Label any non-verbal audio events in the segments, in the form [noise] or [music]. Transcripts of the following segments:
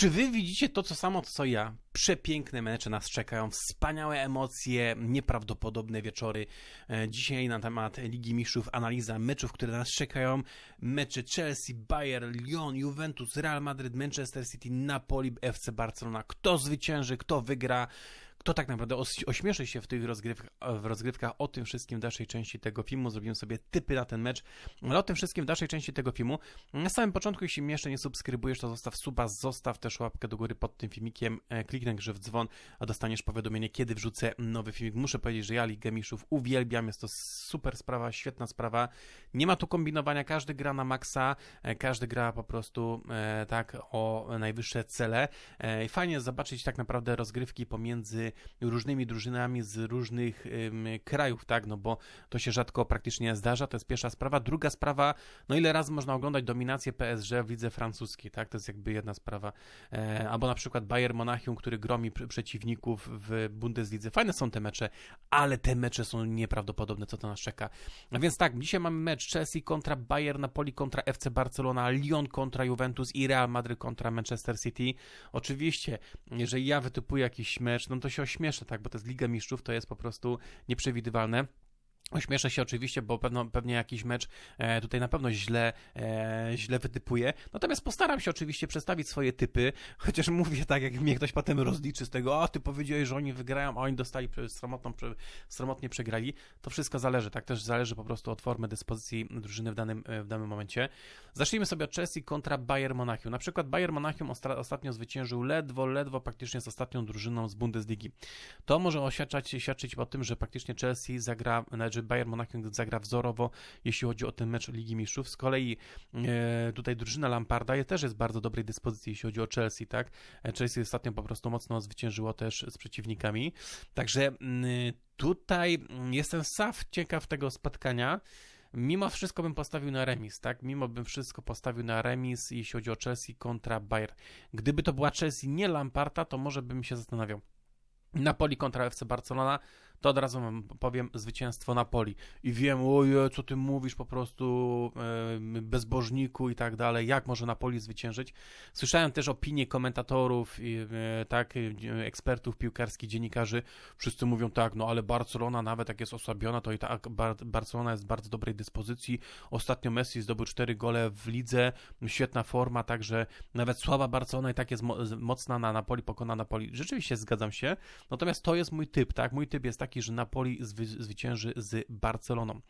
Czy wy widzicie to, co samo, co ja? Przepiękne mecze nas czekają, wspaniałe emocje, nieprawdopodobne wieczory. E, Dzisiaj na temat Ligi Mistrzów analiza meczów, które nas czekają. Mecze Chelsea, Bayern, Lyon, Juventus, Real Madrid, Manchester City, Napoli, FC Barcelona. Kto zwycięży, kto wygra? Kto tak naprawdę oś- ośmieszy się w tych rozgrywkach, w rozgrywkach. O tym wszystkim w dalszej części tego filmu. Zrobiłem sobie typy na ten mecz, ale o tym wszystkim w dalszej części tego filmu. Na samym początku, jeśli mnie jeszcze nie subskrybujesz, to zostaw suba, zostaw też łapkę do góry pod tym filmikiem, e, kliknij grzyw dzwon, a dostaniesz powiadomienie, kiedy wrzucę nowy filmik. Muszę powiedzieć, że ja Ligę Mistrzów uwielbiam, jest to super sprawa, świetna sprawa. Nie ma tu kombinowania, każdy gra na maksa, e, każdy gra po prostu e, tak o najwyższe cele. Fajnie zobaczyć tak naprawdę rozgrywki pomiędzy różnymi drużynami z różnych krajów, tak, no bo to się rzadko praktycznie zdarza, to jest pierwsza sprawa. Druga sprawa, no ile razy można oglądać dominację PSG w lidze francuskiej, tak, to jest jakby jedna sprawa. E, albo na przykład Bayern Monachium, który gromi pr- przeciwników w Bundeslidze. Fajne są te mecze, ale te mecze są nieprawdopodobne, co to nas czeka. A więc tak, dzisiaj mamy mecz Chelsea kontra Bayern, Napoli kontra FC Barcelona, Lyon kontra Juventus i Real Madrid kontra Manchester City. Oczywiście, jeżeli ja wytypuję jakiś mecz, no to się ośmieszę, tak, bo to jest Liga Mistrzów, to jest po prostu nieprzewidywalne. Ośmieszę się oczywiście, bo pewno, pewnie jakiś mecz e, tutaj na pewno źle, e, źle wytypuję. Natomiast postaram się oczywiście przedstawić swoje typy, chociaż [laughs] mówię tak, jak mnie ktoś potem rozliczy z tego, a ty powiedziałeś, że oni wygrają, a oni dostali prze- sromotnie przegrali. To wszystko zależy, tak też zależy po prostu od formy dyspozycji drużyny w danym, e, w danym momencie. Zacznijmy sobie od Chelsea kontra Bayern Monachium. Na przykład Bayern Monachium ostatnio zwyciężył ledwo, ledwo praktycznie z ostatnią drużyną z Bundesligi. To może oświadczać, świadczyć o tym, że praktycznie Chelsea zagra, znaczy Bayern Monachium zagra wzorowo, jeśli chodzi o ten mecz Ligi Mistrzów. Z kolei e, tutaj drużyna Lamparda też jest bardzo dobrej dyspozycji, jeśli chodzi o Chelsea, tak? E, Chelsea ostatnio po prostu mocno zwyciężyło też z przeciwnikami. Także mm, tutaj mm, jestem sam ciekaw tego spotkania. Mimo wszystko bym postawił na remis, tak? Mimo bym wszystko postawił na remis, jeśli chodzi o Chelsea kontra Bayern. Gdyby to była Chelsea, nie Lamparta, to może bym się zastanawiał. Napoli kontra FC Barcelona, to od razu powiem zwycięstwo Napoli. I wiem, oje, co ty mówisz po prostu bezbożniku i tak dalej, jak może Napoli zwyciężyć. Słyszałem też opinie komentatorów, i, tak, ekspertów piłkarskich, dziennikarzy. Wszyscy mówią tak, no ale Barcelona nawet jak jest osłabiona, to i tak Bar- Barcelona jest w bardzo dobrej dyspozycji. Ostatnio Messi zdobył 4 gole w lidze, świetna forma, także nawet słaba Barcelona i tak jest mo- mocna na Napoli, pokona Napoli. Rzeczywiście zgadzam się. Natomiast to jest mój typ, tak? Mój typ jest taki, że Napoli zwy- zwycięży z Barceloną.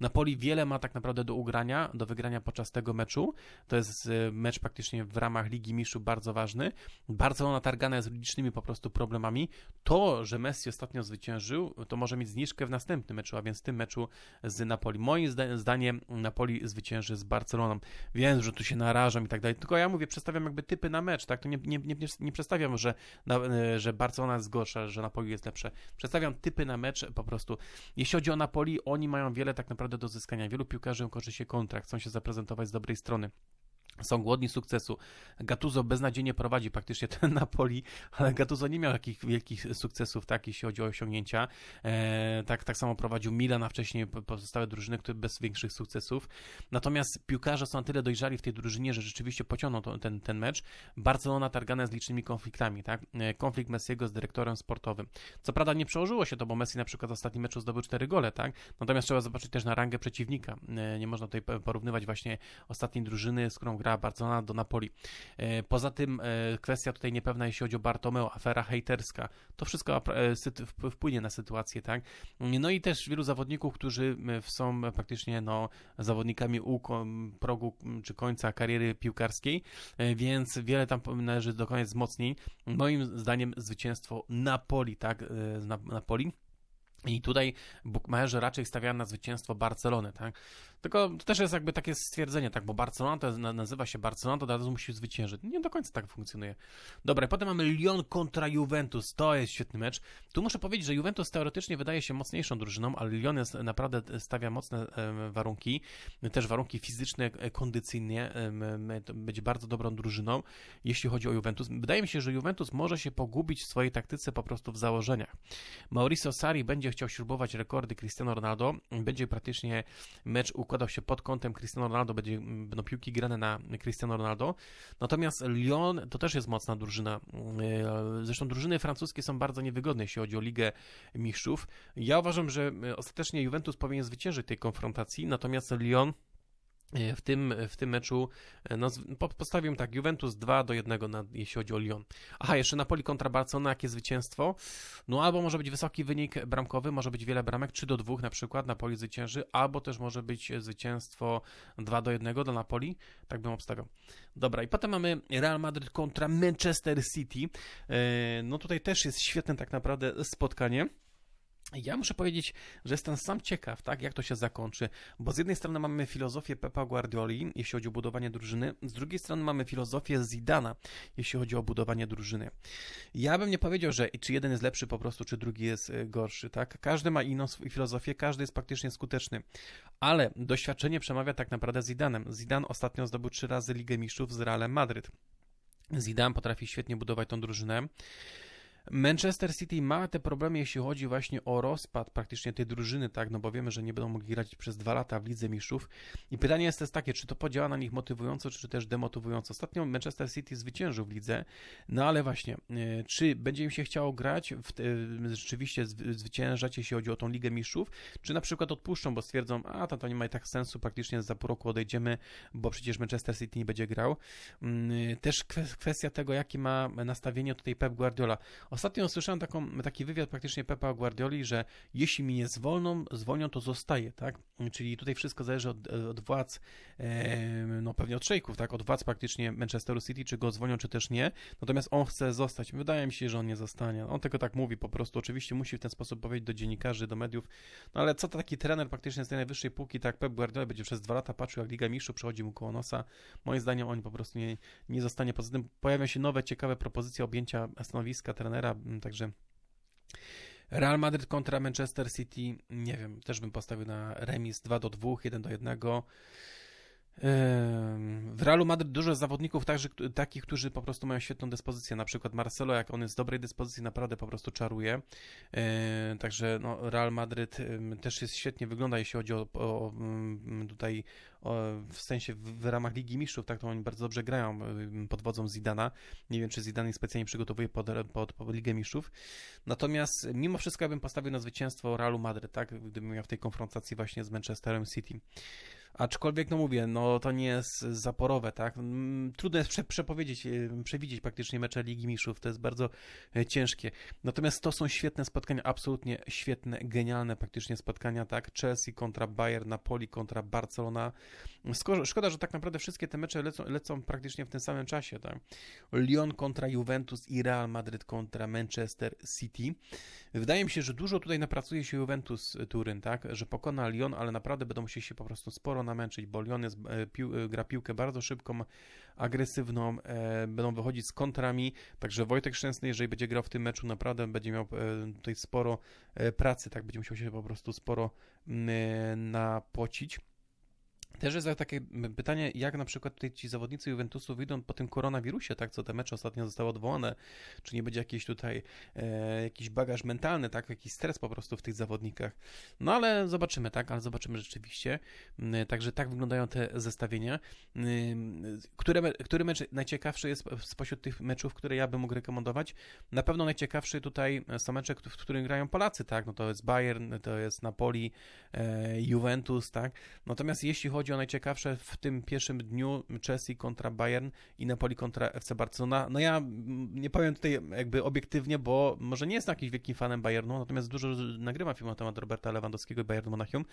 Napoli wiele ma tak naprawdę do ugrania, do wygrania podczas tego meczu. To jest e, mecz praktycznie w ramach Ligi Mistrzów bardzo ważny. Barcelona targana jest licznymi po prostu problemami. To, że Messi ostatnio zwyciężył, to może mieć zniżkę w następnym meczu, a więc w tym meczu z Napoli. Moim zda- zdaniem Napoli zwycięży z Barceloną. Wiem, że tu się narażam i tak dalej, tylko ja mówię, przedstawiam jakby typy na mecz, tak? To nie, nie, nie, nie przedstawiam, że, e, że Barcelona jest gorsza, że Napoli jest lepsze. Przedstawiam typy na mecz po prostu. Jeśli chodzi o Napoli, oni mają wiele tak naprawdę do zyskania. Wielu piłkarzy kończy się kontrakt, chcą się zaprezentować z dobrej strony. Są głodni sukcesu. Gattuso beznadziejnie prowadzi praktycznie ten [laughs] Napoli, ale Gattuso nie miał jakich wielkich sukcesów, tak, jeśli chodzi o osiągnięcia. E, tak, tak samo prowadził Milan, a wcześniej po- pozostałe drużyny, które bez większych sukcesów. Natomiast piłkarze są na tyle dojrzali w tej drużynie, że rzeczywiście pociągną to, ten, ten mecz. Barcelona targana jest licznymi konfliktami, tak? E, Konflikt Messiego z dyrektorem sportowym. Co prawda nie przełożyło się to, bo Messi na przykład w ostatnim meczu zdobył 4 gole, tak? Natomiast trzeba zobaczyć też na rangę przeciwnika. E, Nie można tutaj porównywać właśnie ostatniej drużyny, z którą gra Barcelona do Napoli. E, Poza tym e, kwestia tutaj niepewna, jeśli chodzi o Bartomeu, afera hejterska. To wszystko e, wpłynie na sytuację, tak? No i też wielu zawodników, którzy są praktycznie no, zawodnikami u progu czy końca kariery piłkarskiej, więc wiele tam należy dokonać wzmocnień. Moim zdaniem zwycięstwo Napoli, tak? Napoli. I tutaj bukmacherzy raczej stawiają na zwycięstwo Barcelony, tak? Tylko to też jest jakby takie stwierdzenie, tak? Bo Barcelona to nazywa się Barcelona, to od razu musi zwyciężyć. Nie do końca tak funkcjonuje. Dobra, potem mamy Lyon kontra Juventus. To jest świetny mecz. Tu muszę powiedzieć, że Juventus teoretycznie wydaje się mocniejszą drużyną, ale Lyon jest naprawdę stawia mocne warunki, też warunki fizyczne, e, kondycyjnie. Będzie bardzo dobrą drużyną, jeśli chodzi o Juventus. Wydaje mi się, że Juventus może się pogubić w swojej taktyce po prostu w założeniach. Mauricio Sarri będzie chciał śrubować rekordy Cristiano Ronaldo, będzie praktycznie mecz układał się pod kątem Cristiano Ronaldo, będzie, będą piłki grane na Cristiano Ronaldo. Natomiast Lyon to też jest mocna drużyna. Zresztą drużyny francuskie są bardzo niewygodne, jeśli chodzi o Ligę Mistrzów. Ja uważam, że ostatecznie Juventus powinien zwyciężyć tej konfrontacji, natomiast Lyon w tym, w tym meczu no, postawiłem tak, Juventus 2 do 1, na, jeśli chodzi o Lyon. Aha, jeszcze Napoli kontra Barcelona, jakie zwycięstwo? No albo może być wysoki wynik bramkowy, może być wiele bramek, 3 do 2 na przykład, Napoli zwycięży, albo też może być zwycięstwo 2 do 1 do Napoli, tak bym obstawiał. Dobra, i potem mamy Real Madrid kontra Manchester City. No tutaj też jest świetne tak naprawdę spotkanie. Ja muszę powiedzieć, że jestem sam ciekaw, tak, jak to się zakończy, bo z jednej strony mamy filozofię Pepa Guardioli, jeśli chodzi o budowanie drużyny, z drugiej strony mamy filozofię Zidana, jeśli chodzi o budowanie drużyny. Ja bym nie powiedział, że czy jeden jest lepszy po prostu, czy drugi jest y, gorszy, tak? Każdy ma inną filozofię, każdy jest praktycznie skuteczny, ale doświadczenie przemawia tak naprawdę Zidanem. Zidan ostatnio zdobył trzy razy Ligę Mistrzów z Realem Madryt. Zidane potrafi świetnie budować tą drużynę. Manchester City ma te problemy, jeśli chodzi właśnie o rozpad praktycznie tej drużyny, tak, no bo wiemy, że nie będą mogli grać przez dwa lata w Lidze Mistrzów. I pytanie jest też takie, czy to podziała na nich motywująco, czy też demotywująco. Ostatnio Manchester City zwyciężył w lidze, no ale właśnie, e, czy będzie im się chciało grać, w, e, rzeczywiście zwyciężać, jeśli chodzi o tą Ligę Mistrzów, czy na przykład odpuszczą, bo stwierdzą, a to, to nie ma i tak sensu, praktycznie za pół roku odejdziemy, bo przecież Manchester City nie będzie grał. Mm, też kwestia tego, jakie ma nastawienie tutaj Pep Guardiola. Ostatnio usłyszałem taką, taki wywiad praktycznie Pepa Guardioli, że jeśli mi nie zwolną, zwolnią, to zostaje, tak? Czyli tutaj wszystko zależy od, od władz, no pewnie od szejków, tak? Od władz praktycznie Manchesteru City, czy go zwolnią, czy też nie. Natomiast on chce zostać. Wydaje mi się, że on nie zostanie. On tylko tak mówi po prostu. Oczywiście musi w ten sposób powiedzieć do dziennikarzy, do mediów. No ale co to taki trener praktycznie z tej najwyższej półki, tak Pep Guardiola będzie przez dwa lata patrzył, jak Liga Mistrzów przechodzi mu koło nosa. Moim zdaniem on po prostu nie, nie zostanie. Poza tym pojawią się nowe, ciekawe propozycje objęcia stanowiska trenera Mm, także Real Madrid kontra Manchester City, nie wiem, też bym postawił na remis 2 do 2, 1 do 1. W Realu Madryt dużo zawodników także, takich, którzy po prostu mają świetną dyspozycję. Na przykład Marcelo, jak on jest z dobrej dyspozycji, naprawdę po prostu czaruje. Także no, Real Madryt też jest świetnie wygląda, jeśli chodzi o, o tutaj o, w sensie w, w, ramach Ligi Mistrzów, tak to oni bardzo dobrze grają pod wodzą Zidana. Nie wiem, czy Zidane specjalnie przygotowuje pod, pod, pod Ligę Mistrzów. Natomiast mimo wszystko ja bym postawił na zwycięstwo Realu Madryt, tak, gdybym miał w tej konfrontacji właśnie z Manchesterem City. Aczkolwiek, no mówię, no to nie jest zaporowe, tak? Trudno jest prze, przepowiedzieć, e, przewidzieć praktycznie mecze Ligi Mistrzów, to jest bardzo e, ciężkie. Natomiast to są świetne spotkania, absolutnie świetne, genialne praktycznie spotkania, tak? Chelsea kontra Bayern, Napoli kontra Barcelona. Szkoda, że tak naprawdę wszystkie te mecze lecą, lecą praktycznie w tym samym czasie, tak? Lyon kontra Juventus i Real Madrid kontra Manchester City. Wydaje mi się, że dużo tutaj napracuje się Juventus Turyn, tak? Że pokona Lyon, ale naprawdę będą musieli się po prostu sporo namęczyć, bo Lyon jest, e, pił, e, gra piłkę bardzo szybką, agresywną, e, będą wychodzić z kontrami, także Wojtek Szczęsny, jeżeli będzie grał w tym meczu, naprawdę będzie miał e, tutaj sporo e, pracy, tak? Będzie musiał się po prostu sporo mm, e, napocić. Też jest takie pytanie, jak na przykład ci zawodnicy Juventusu wyjdą po tym koronawirusie, tak, co te mecze ostatnio zostały odwołane, czy nie będzie jakiś tutaj e, jakiś bagaż mentalny, tak, jakiś stres po prostu w tych zawodnikach. No ale zobaczymy, tak, ale zobaczymy rzeczywiście. E, także tak wyglądają te zestawienia. E, które, który mecz najciekawszy jest spośród tych meczów, które ja bym mógł rekomendować? Na pewno najciekawszy tutaj są mecze, w których grają Polacy, tak, no to jest Bayern, to jest Napoli, e, Juventus, tak. Natomiast jeśli chodzi chodzi o najciekawsze w tym pierwszym dniu Chelsea kontra Bayern i Napoli kontra FC Barcelona. No ja nie powiem tutaj jakby obiektywnie, bo może nie jestem jakimś wielkim fanem Bayernu, natomiast dużo nagrywam film na temat Roberta Lewandowskiego i Bayernu Monachium.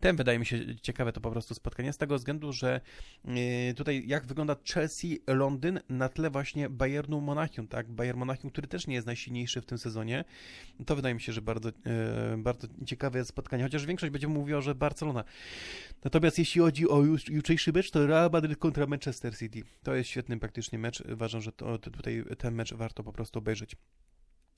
Ten wydaje mi się ciekawe to po prostu spotkanie z tego względu, że yy, tutaj jak wygląda Chelsea Londyn na tle właśnie Bayernu Monachium, tak? Bayern Monachium, który też nie jest najsilniejszy w tym sezonie. To wydaje mi się, że bardzo, yy, bardzo ciekawe jest spotkanie, chociaż większość będzie mówiła, że Barcelona. Natomiast jeśli chodzi chodzi o jutrzejszy mecz, to Real Madrid kontra Manchester City. To jest świetny praktycznie mecz. Uważam, że to, to tutaj ten mecz warto po prostu obejrzeć.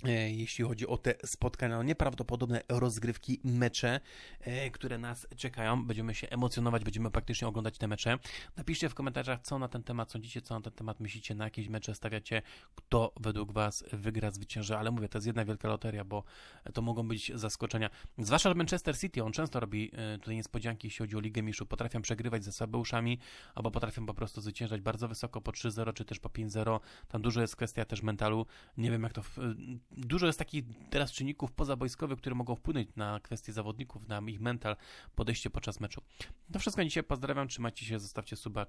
E, jeśli chodzi o te spotkania, no nieprawdopodobne rozgrywki, mecze, e, które nas czekają. Będziemy się emocjonować, będziemy praktycznie oglądać te mecze. Napiszcie w komentarzach, co na ten temat sądzicie, co na ten temat myślicie, na jakieś mecze stawiacie, kto według Was wygra, zwycięży, ale mówię, to jest jedna wielka loteria, bo to mogą być zaskoczenia. Zwłaszcza, Manchester City, on często robi e, tutaj niespodzianki, jeśli chodzi o Ligę Mistrzów. Potrafią przegrywać ze Sabeuszami, albo potrafią po prostu zwyciężać bardzo wysoko po 3-0, czy też po 5-0. Tam dużo jest kwestia też mentalu. Nie wiem, jak to. W... Dużo jest takich teraz czynników pozabojskowych, które mogą wpłynąć na kwestie zawodników, na ich mental, podejście podczas meczu. To wszystko dzisiaj. Pozdrawiam, trzymajcie się, zostawcie suba.